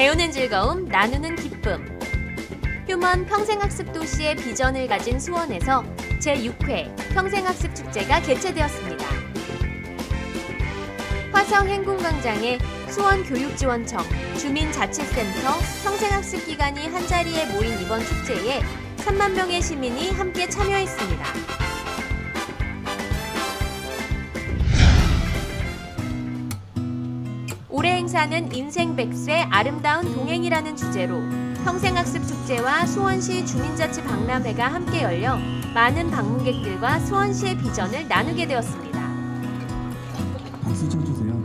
배우는 즐거움, 나누는 기쁨. 휴먼 평생학습 도시의 비전을 가진 수원에서 제6회 평생학습 축제가 개최되었습니다. 화성 행궁광장에 수원교육지원청, 주민자치센터, 평생학습 기관이 한자리에 모인 이번 축제에 3만 명의 시민이 함께 참여했습니다. 올해 행사는 인생 백세 아름다운 동행이라는 주제로 평생학습 축제와 수원시 주민자치 박람회가 함께 열려 많은 방문객들과 수원시의 비전을 나누게 되었습니다. 박수 쳐주세요.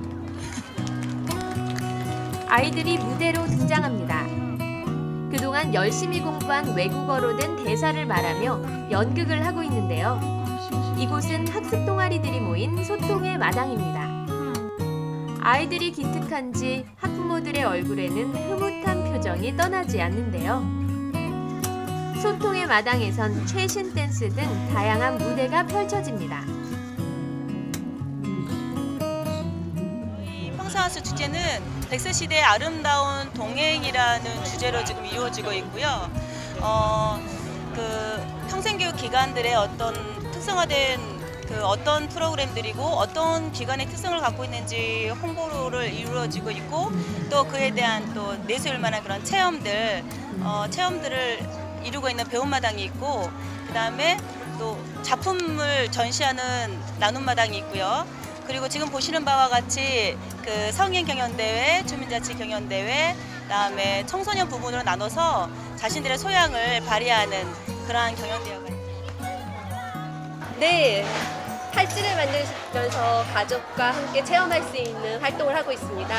아이들이 무대로 등장합니다. 그동안 열심히 공부한 외국어로 된 대사를 말하며 연극을 하고 있는데요. 이곳은 학습 동아리들이 모인 소통의 마당입니다. 아이들이 기특한지 학부모들의 얼굴에는 흐뭇한 표정이 떠나지 않는데요. 소통의 마당에선 최신 댄스 등 다양한 무대가 펼쳐집니다. 이 평생학습 축제는 백세 시대의 아름다운 동행이라는 주제로 지금 이루어지고 있고요. 어, 그 평생교육 기관들의 어떤 특성화된 그 어떤 프로그램들이고 어떤 기관의 특성을 갖고 있는지 홍보를 이루어지고 있고 또 그에 대한 또 내세울 만한 그런 체험들 어, 체험들을 이루고 있는 배움마당이 있고 그 다음에 또 작품을 전시하는 나눔마당이 있고요. 그리고 지금 보시는 바와 같이 그 성인 경연대회, 주민자치 경연대회, 그다음에 청소년 부분으로 나눠서 자신들의 소양을 발휘하는 그러한 경연대회가 있습니다. 네, 팔찌를 만들면서 가족과 함께 체험할 수 있는 활동을 하고 있습니다.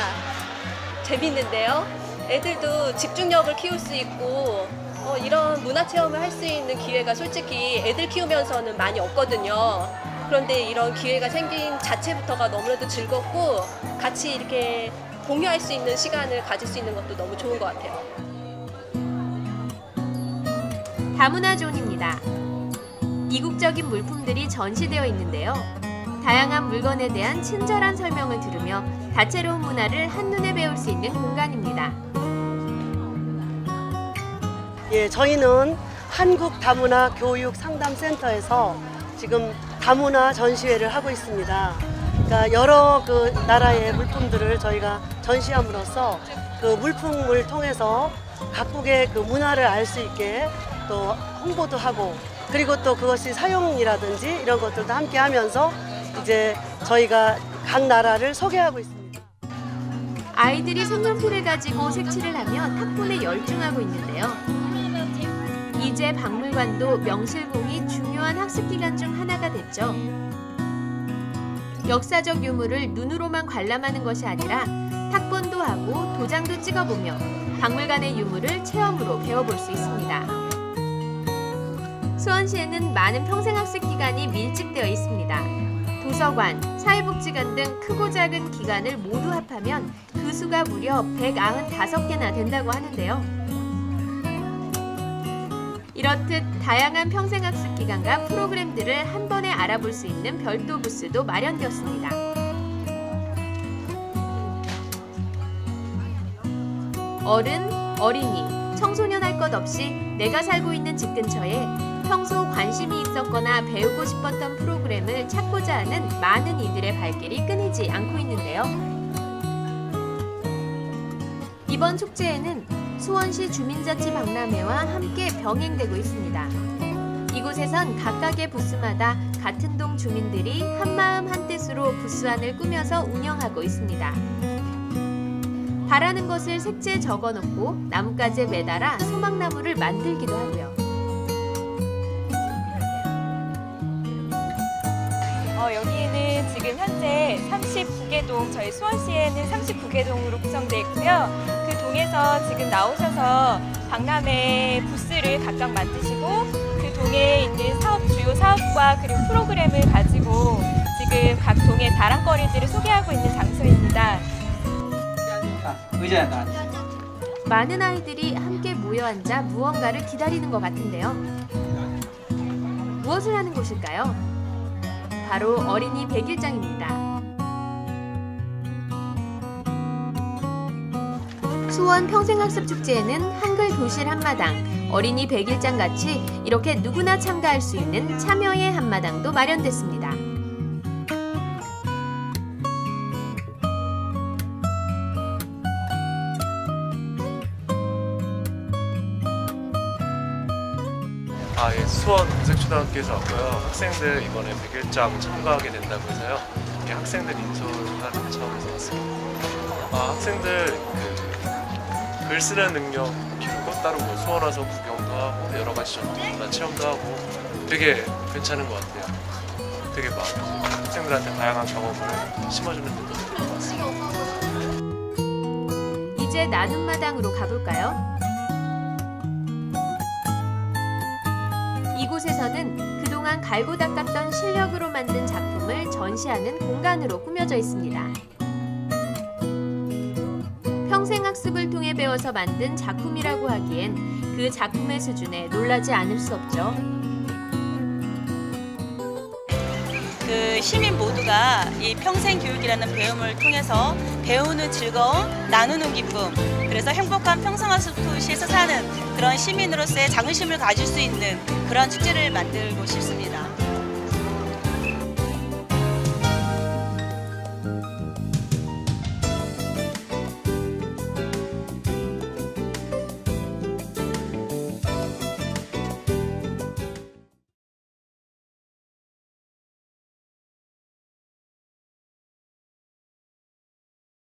재밌는데요. 애들도 집중력을 키울 수 있고 어, 이런 문화 체험을 할 수 있는 기회가 솔직히 애들 키우면서는 많이 없거든요. 그런데 이런 기회가 생긴 자체부터가 너무나도 즐겁고 같이 이렇게 공유할 수 있는 시간을 가질 수 있는 것도 너무 좋은 것 같아요. 다문화 존입니다. 이국적인 물품들이 전시되어 있는데요. 다양한 물건에 대한 친절한 설명을 들으며 다채로운 문화를 한눈에 배울 수 있는 공간입니다. 예, 저희는 한국 다문화 교육 상담센터에서 지금 다문화 전시회를 하고 있습니다. 그러니까 여러 그 나라의 물품들을 저희가 전시함으로써 그 물품을 통해서 각국의 그 문화를 알 수 있게 또 홍보도 하고 그리고 또 그것이 사용이라든지 이런 것들도 함께 하면서 이제 저희가 각 나라를 소개하고 있습니다. 아이들이 색연필을 가지고 색칠을 하며 탁본에 열중하고 있는데요. 이제 박물관도 명실공히 중요한 학습 기간 중 하나가 됐죠. 역사적 유물을 눈으로만 관람하는 것이 아니라 탁본도 하고 도장도 찍어보며 박물관의 유물을 체험으로 배워볼 수 있습니다. 수원시에는 많은 평생학습 기관이 밀집되어 있습니다. 도서관, 사회복지관 등 크고 작은 기관을 모두 합하면 그 수가 무려 195개나 된다고 하는데요. 이렇듯 다양한 평생학습 기관과 프로그램들을 한 번에 알아볼 수 있는 별도 부스도 마련되었습니다. 어른, 어린이, 청소년 할 것 없이 내가 살고 있는 집 근처에 평소 관심이 있었거나 배우고 싶었던 프로그램을 찾고자 하는 많은 이들의 발길이 끊이지 않고 있는데요. 이번 축제에는 수원시 주민자치 박람회와 함께 병행되고 있습니다. 이곳에선 각각의 부스마다 같은 동 주민들이 한마음 한뜻으로 부스 안을 꾸며서 운영하고 있습니다. 바라는 것을 색지에 적어놓고 나뭇가지에 매달아 소망나무를 만들기도 하고요. 지금 현재 39개 동, 저희 수원시에는 39개 동으로 구성되어 있고요. 그 동에서 지금 나오셔서 박람회 부스를 각각 만드시고 그 동에 있는 사업, 주요 사업과 그리고 프로그램을 가지고 지금 각 동의 자랑거리들을 소개하고 있는 장소입니다. 의자에 나 많은 아이들이 함께 모여 앉아 무언가를 기다리는 것 같은데요. 무엇을 하는 곳일까요? 바로 어린이 백일장입니다. 수원 평생학습 축제에는 한글 도실 한마당, 어린이 백일장 같이 이렇게 누구나 참가할 수 있는 참여의 한마당도 마련됐습니다. 아, 예, 수원 공색초등학교에서 왔고요. 학생들 이번에 백일장 참가하게 된다고 해서요. 예, 학생들 인솔하는 차원에서 왔습니다. 아, 학생들 그, 글 쓰는 능력 기르고 따로 뭐 수원 와서 구경도 하고 여러 가지 전문가 체험도 하고 되게 괜찮은 것 같아요. 되게 막 학생들한테 다양한 경험을 심어주는 느낌이 들것 같습니다. 이제 나눔 마당으로 가볼까요? 이곳에서는 그동안 갈고 닦았던 실력으로 만든 작품을 전시하는 공간으로 꾸며져 있습니다. 평생 학습을 통해 배워서 만든 작품이라고 하기엔 그 작품의 수준에 놀라지 않을 수 없죠. 그 시민 모두가 이 평생 교육이라는 배움을 통해서 배우는 즐거움, 나누는 기쁨, 그래서 행복한 평생학습 도시에서 사는 그런 시민으로서의 자긍심을 가질 수 있는 그런 축제를 만들고 싶습니다.